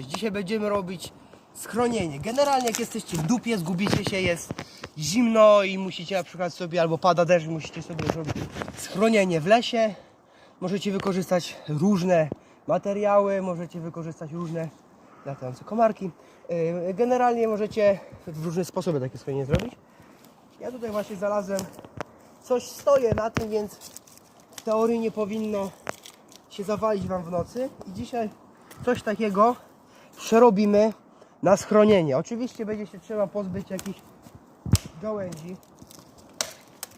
Cześć, dzisiaj będziemy robić schronienie. Generalnie jak jesteście w dupie, zgubicie się, jest zimno i musicie na przykład sobie, albo pada deszcz, musicie sobie zrobić schronienie w lesie. Możecie wykorzystać różne materiały, możecie wykorzystać różne latające komarki. Yy, Generalnie możecie w różne sposoby takie schronienie zrobić. Ja tutaj właśnie znalazłem coś, stoję na tym, więc w teorii nie powinno się zawalić Wam w nocy. I dzisiaj coś takiego przerobimy na schronienie. Oczywiście będzie się trzeba pozbyć jakichś gałęzi,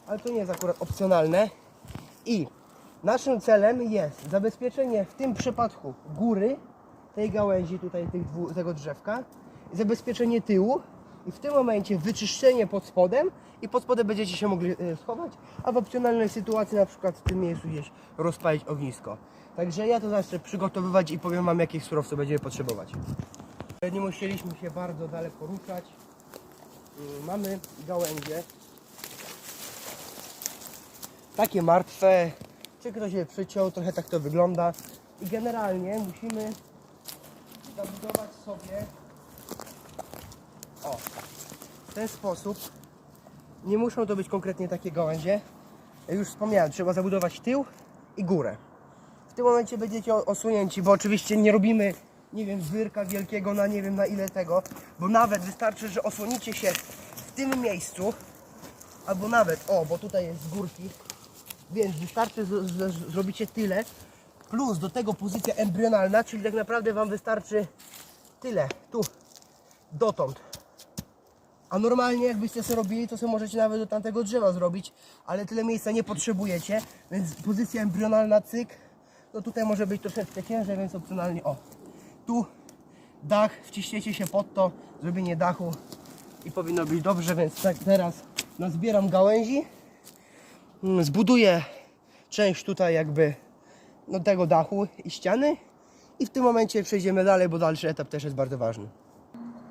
ale to nie jest akurat opcjonalne. I naszym celem jest zabezpieczenie w tym przypadku góry tej gałęzi, tutaj dwu, tego drzewka, zabezpieczenie tyłu i w tym momencie wyczyszczenie pod spodem i pod spodem będziecie się mogli e, schować, a w opcjonalnej sytuacji na przykład w tym miejscu gdzieś rozpalić ognisko. Także ja to zacznę przygotowywać i powiem Wam jakich surowców będziemy potrzebować. Nie musieliśmy się bardzo daleko ruszać. Mm, Mamy gałęzie. Takie martwe. Czy ktoś je przyciął, trochę tak to wygląda. I generalnie musimy zabudować sobie o, w ten sposób. Nie muszą to być konkretnie takie gałęzie. Jak już wspomniałem, trzeba zabudować tył i górę. W tym momencie będziecie osunięci, bo oczywiście nie robimy, nie wiem, wyrka wielkiego na nie wiem na ile tego, bo nawet wystarczy, że osłonicie się w tym miejscu, albo nawet, o, bo tutaj jest z górki, więc wystarczy, że zrobicie tyle, plus do tego pozycja embrionalna, czyli tak naprawdę Wam wystarczy tyle, tu, dotąd. A normalnie jakbyście sobie robili, to sobie możecie nawet do tamtego drzewa zrobić, ale tyle miejsca nie potrzebujecie, więc pozycja embrionalna cyk, no tutaj może być troszeczkę ciężej, więc opcjonalnie o. Tu dach, wciśniecie się pod to, zrobienie dachu i powinno być dobrze, więc tak teraz nazbieram gałęzi, mm, zbuduję część tutaj jakby no tego dachu i ściany i w tym momencie przejdziemy dalej, bo dalszy etap też jest bardzo ważny.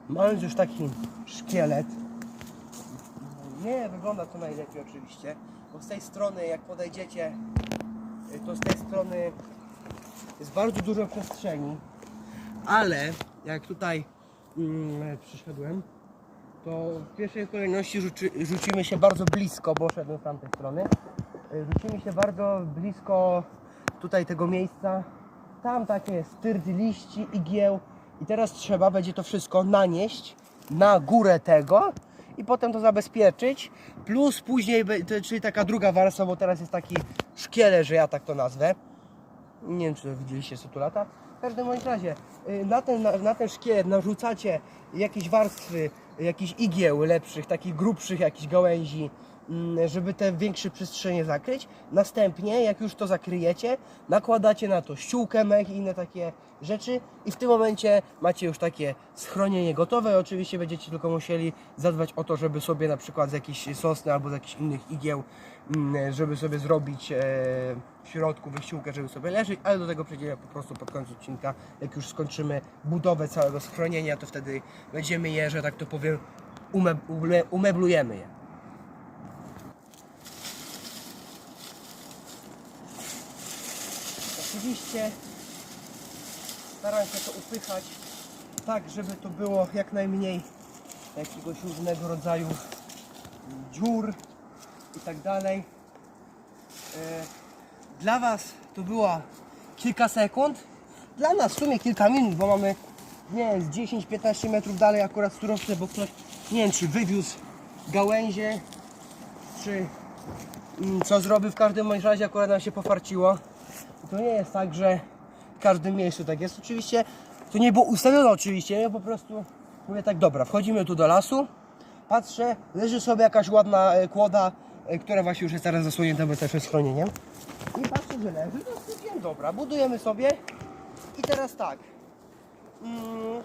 Mając już taki szkielet, nie wygląda to najlepiej oczywiście, bo z tej strony jak podejdziecie, to z tej strony jest bardzo dużo przestrzeni, ale jak tutaj mm, przyszedłem, to w pierwszej kolejności rzuci, rzucimy się bardzo blisko, bo szedłem z tamtej strony, y, rzucimy się bardzo blisko tutaj tego miejsca, tam takie styrdy liści, igieł. I teraz trzeba będzie to wszystko nanieść na górę tego i potem to zabezpieczyć, plus później, czyli taka druga warstwa, bo teraz jest taki szkielet, że ja tak to nazwę, nie wiem, czy to widzieliście lata. W każdym bądź razie y, na ten, na, na ten szkielet narzucacie jakieś warstwy, jakichś igieł lepszych, takich grubszych jakichś gałęzi, żeby te większe przestrzenie zakryć. Następnie, jak już to zakryjecie, nakładacie na to ściółkę mech i inne takie rzeczy i w tym momencie macie już takie schronienie gotowe. Oczywiście będziecie tylko musieli zadbać o to, żeby sobie na przykład z jakichś sosny albo z jakichś innych igieł, mm, żeby sobie zrobić e, w środku wysiłkę, żeby sobie leżeć, ale do tego przejdziemy po prostu pod koniec odcinka. Jak już skończymy budowę całego schronienia, to wtedy będziemy je, że tak to powiem, umeblujemy je. Oczywiście staram się to upychać tak, żeby to było jak najmniej jakiegoś różnego rodzaju dziur i tak dalej. E, Dla Was to było kilka sekund, dla nas w sumie kilka minut, bo mamy nie wiem, z 10-15 metrów dalej akurat surowce, bo ktoś nie wiem czy wywiózł gałęzie, czy mm, co zrobił w każdym razie akurat nam się pofarciło. To nie jest tak, że w każdym miejscu tak jest. Oczywiście to nie było ustawione oczywiście, ja po prostu mówię tak, dobra, wchodzimy tu do lasu, patrzę, leży sobie jakaś ładna e, kłoda, e, która właśnie już jest teraz zasłonięta, bo też jest schronieniem. I patrzę, że leży, no stwierdziłem, dobra, budujemy sobie i teraz tak. Mm,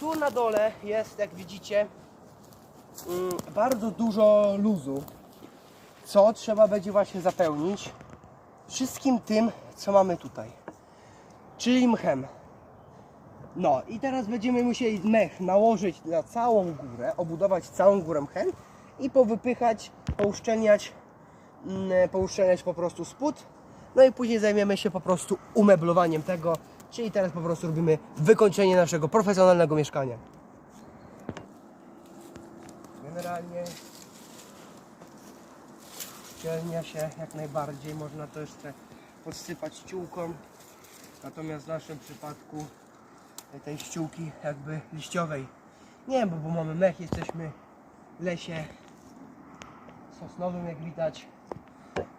tu na dole jest, jak widzicie, mm, bardzo dużo luzu, co trzeba będzie właśnie zapełnić wszystkim tym, co mamy tutaj, czyli mchem. No i teraz będziemy musieli mech nałożyć na całą górę, obudować całą górę mchem i powypychać, pouszczelniać, mm, pouszczelniać po prostu spód. No i później zajmiemy się po prostu umeblowaniem tego, Czyli teraz po prostu robimy wykończenie naszego profesjonalnego mieszkania. Generalnie ścielnia się jak najbardziej, można to jeszcze podsypać ściółką. Natomiast w naszym przypadku tej ściółki jakby liściowej nie, bo, bo mamy mech, jesteśmy w lesie sosnowym jak widać.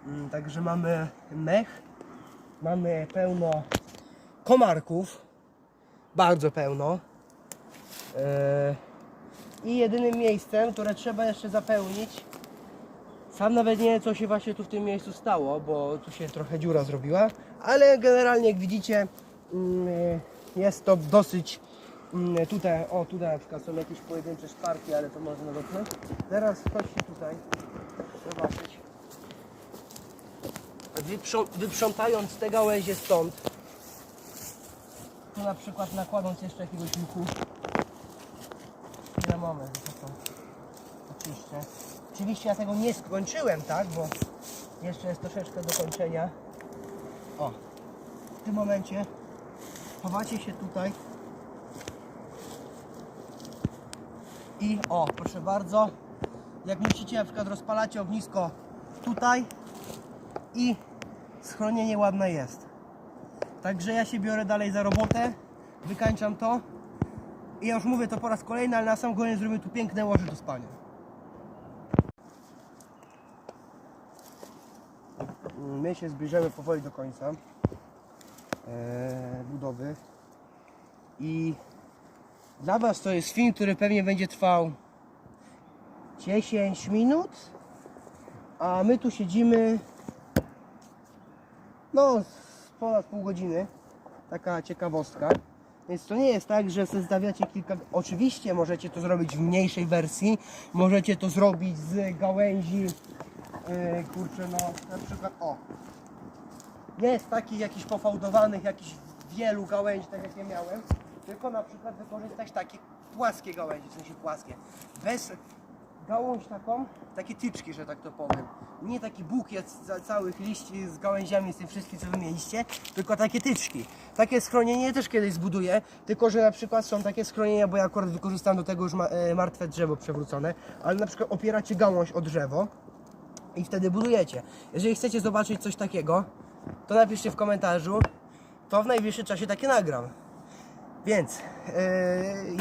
Mm, Także mamy mech, mamy pełno komarków, bardzo pełno. Eee, I jedynym miejscem, które trzeba jeszcze zapełnić, sam nawet nie wiem co się właśnie tu w tym miejscu stało, bo tu się trochę dziura zrobiła, ale generalnie jak widzicie mm, jest to dosyć mm, tutaj, o tutaj na przykład są jakieś pojedyncze szparki, ale to można dotknąć. Teraz chodźcie tutaj, zobaczyć. Wyprząt, wyprzątając te gałęzie stąd, tu na przykład nakładąc jeszcze jakiegoś na moment, że to oczywiście. Oczywiście ja tego nie skończyłem, tak, bo jeszcze jest troszeczkę do kończenia. O, w tym momencie chowacie się tutaj i o, proszę bardzo, jak musicie na przykład rozpalacie ognisko tutaj i schronienie ładne jest. Także ja się biorę dalej za robotę, wykańczam to i ja już mówię to po raz kolejny, ale na sam koniec zrobię tu piękne łoże do spania. My się zbliżamy powoli do końca e, budowy i dla Was to jest film, który pewnie będzie trwał 10 minut, a my tu siedzimy no ponad pół godziny. Taka ciekawostka. Więc to nie jest tak, że zestawiacie kilka. Oczywiście możecie to zrobić w mniejszej wersji. Możecie to zrobić z gałęzi. Yy, kurczę, no na przykład o. Jest takich jakichś pofałdowanych, jakichś wielu gałęzi, tak jak ja miałem. Tylko na przykład wykorzystać takie płaskie gałęzie, w sensie płaskie. Bez gałąź taką, takie tyczki, że tak to powiem. Nie taki bukiet całych liści z gałęziami, z tym wszystkim, co wy mieliście, tylko takie tyczki. Takie schronienie też kiedyś zbuduję, tylko że na przykład są takie schronienia, bo ja akurat wykorzystam do tego już ma, e, martwe drzewo przewrócone, ale na przykład opieracie gałąź o drzewo i wtedy budujecie. Jeżeli chcecie zobaczyć coś takiego, to napiszcie w komentarzu, to w najbliższym czasie takie nagram. Więc yy,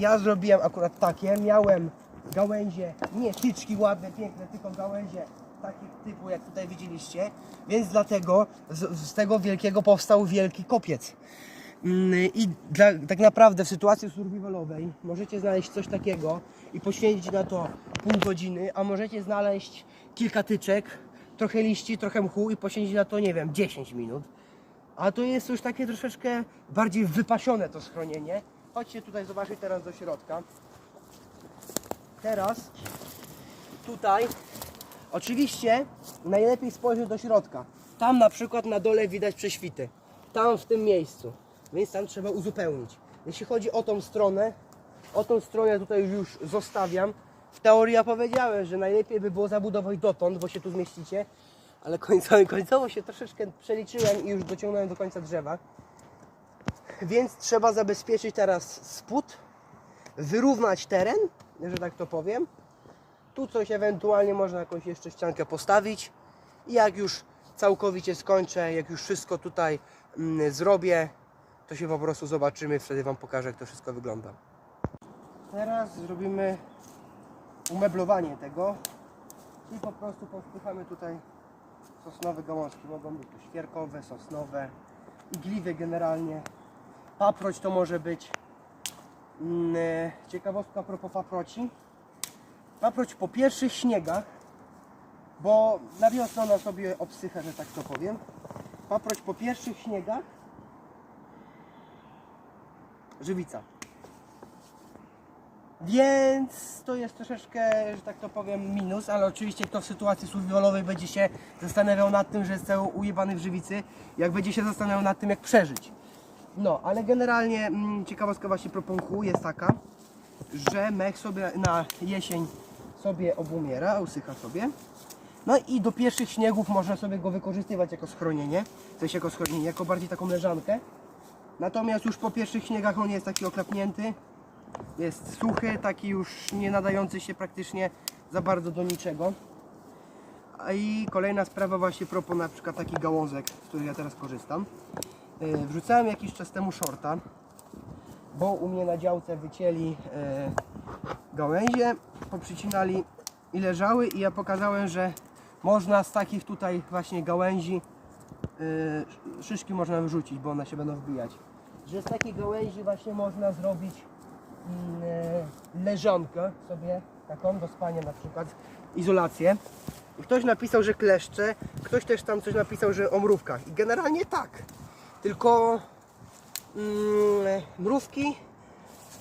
ja zrobiłem akurat takie, miałem gałęzie, nie tyczki ładne, piękne, tylko gałęzie takie typu jak tutaj widzieliście, więc dlatego z, z tego wielkiego powstał wielki kopiec. Mm, I dla, tak naprawdę w sytuacji survivalowej możecie znaleźć coś takiego i poświęcić na to pół godziny, a możecie znaleźć kilka tyczek, trochę liści, trochę mchu i poświęcić na to, nie wiem, 10 minut. A to jest już takie troszeczkę bardziej wypasione to schronienie. Chodźcie tutaj zobaczyć teraz do środka. Teraz tutaj oczywiście najlepiej spojrzeć do środka. Tam na przykład na dole widać prześwity. Tam w tym miejscu. Więc tam trzeba uzupełnić. Jeśli chodzi o tą stronę, o tą stronę tutaj już zostawiam. W teorii ja powiedziałem, że najlepiej by było zabudować dotąd, bo się tu zmieścicie. Ale końcowo, końcowo się troszeczkę przeliczyłem i już dociągnąłem do końca drzewa. Więc trzeba zabezpieczyć teraz spód, wyrównać teren, że tak to powiem. Tu coś ewentualnie można jakąś jeszcze ściankę postawić. I jak już całkowicie skończę, jak już wszystko tutaj mm, zrobię, to się po prostu zobaczymy, wtedy Wam pokażę, jak to wszystko wygląda. Teraz zrobimy umeblowanie tego. Czyli po prostu powpychamy tutaj sosnowe gałązki. Mogą być to świerkowe, sosnowe, igliwe generalnie. Paproć to może być. Mm, e, Ciekawostka a propos paproci. Paproć po pierwszych śniegach, bo na wiosnę ona sobie obsycha, że tak to powiem. Paproć po pierwszych śniegach. Żywica. Więc to jest troszeczkę, że tak to powiem, minus, ale oczywiście kto w sytuacji survivalowej będzie się zastanawiał nad tym, że jest cały ujebany w żywicy, jak będzie się zastanawiał nad tym, jak przeżyć. No, ale generalnie mm, ciekawostka właśnie pro pąchu jest taka, że mech sobie na jesień sobie obumiera, usycha sobie. No i do pierwszych śniegów można sobie go wykorzystywać jako schronienie, w sensie jako schronienie, jako bardziej taką leżankę. Natomiast już po pierwszych śniegach on jest taki oklapnięty. Jest suchy, taki już nie nadający się praktycznie za bardzo do niczego. A i kolejna sprawa właśnie propos na przykład taki gałązek, z których ja teraz korzystam. Yy, Wrzucałem jakiś czas temu shorta, bo u mnie na działce wycięli e, gałęzie, poprzycinali i leżały i ja pokazałem, że można z takich tutaj właśnie gałęzi e, szyszki można wyrzucić, bo one się będą wbijać. Że z takiej gałęzi właśnie można zrobić mm, e, leżankę sobie, taką do spania na przykład, izolację. I ktoś napisał, że kleszcze, ktoś też tam coś napisał, że o mrówkach. I generalnie tak, tylko mm, mrówki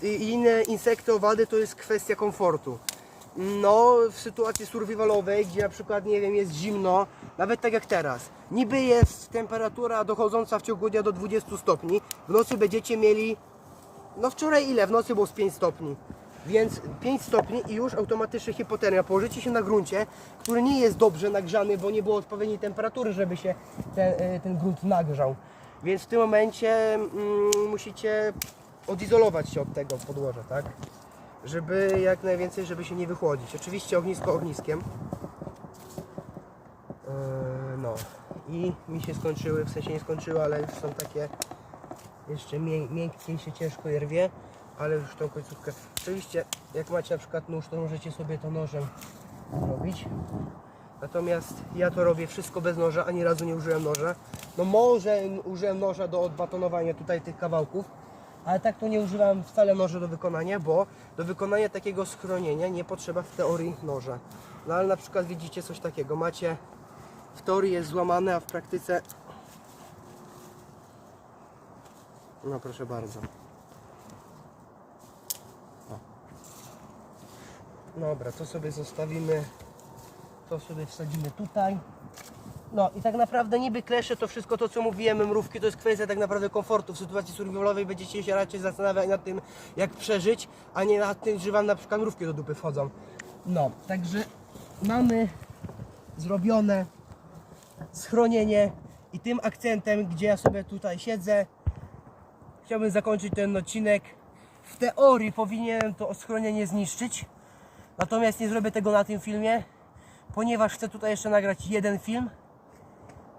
i inne insekty, owady to jest kwestia komfortu. No, w sytuacji survivalowej, gdzie na przykład, nie wiem, jest zimno, nawet tak jak teraz, niby jest temperatura dochodząca w ciągu dnia do 20 stopni, w nocy będziecie mieli, no wczoraj ile? W nocy było z 5 stopni. Więc 5 stopni i już automatycznie hipotermia. Położycie się na gruncie, który nie jest dobrze nagrzany, bo nie było odpowiedniej temperatury, żeby się ten, e, ten grunt nagrzał. Więc w tym momencie mm, musicie odizolować się od tego podłoża, tak? Żeby jak najwięcej, żeby się nie wychłodzić. Oczywiście ognisko ogniskiem. Yy, no i mi się skończyły, w sensie nie skończyły, ale już są takie jeszcze mię- miękkie i się ciężko je rwie, ale już tą końcówkę. Oczywiście jak macie na przykład nóż, to możecie sobie to nożem robić. Natomiast ja to robię wszystko bez noża, ani razu nie użyłem noża. No może użyłem noża do odbatonowania tutaj tych kawałków, ale tak to nie używam wcale noża do wykonania, bo do wykonania takiego schronienia nie potrzeba w teorii noża. No ale na przykład widzicie coś takiego, macie w teorii jest złamane, a w praktyce no proszę bardzo. O. Dobra, to sobie zostawimy to sobie wsadzimy tutaj. No i tak naprawdę niby klesze to wszystko to co mówiłem, mrówki to jest kwestia tak naprawdę komfortu. W sytuacji survivalowej będziecie się raczej zastanawiać nad tym jak przeżyć, a nie nad tym, że wam na przykład mrówki do dupy wchodzą. No, także mamy zrobione schronienie i tym akcentem, gdzie ja sobie tutaj siedzę, chciałbym zakończyć ten odcinek. W teorii powinienem to schronienie zniszczyć, natomiast nie zrobię tego na tym filmie, ponieważ chcę tutaj jeszcze nagrać jeden film.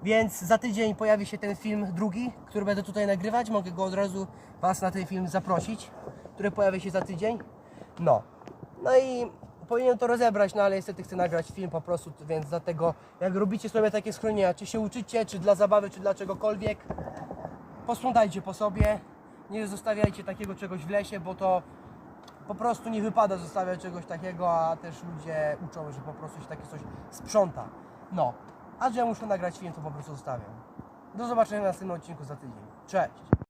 Więc za tydzień pojawi się ten film drugi, który będę tutaj nagrywać. Mogę go od razu Was na ten film zaprosić, który pojawi się za tydzień. No. No i powinienem to rozebrać, no ale niestety chcę nagrać film po prostu, więc dlatego jak robicie sobie takie schronienia, czy się uczycie, czy dla zabawy, czy dla czegokolwiek, posprzątajcie po sobie. Nie zostawiajcie takiego czegoś w lesie, bo to po prostu nie wypada zostawiać czegoś takiego, a też ludzie uczą, że po prostu się takie coś sprząta. No, a że ja muszę nagrać film, to po prostu zostawiam. Do zobaczenia w następnym odcinku za tydzień. Cześć!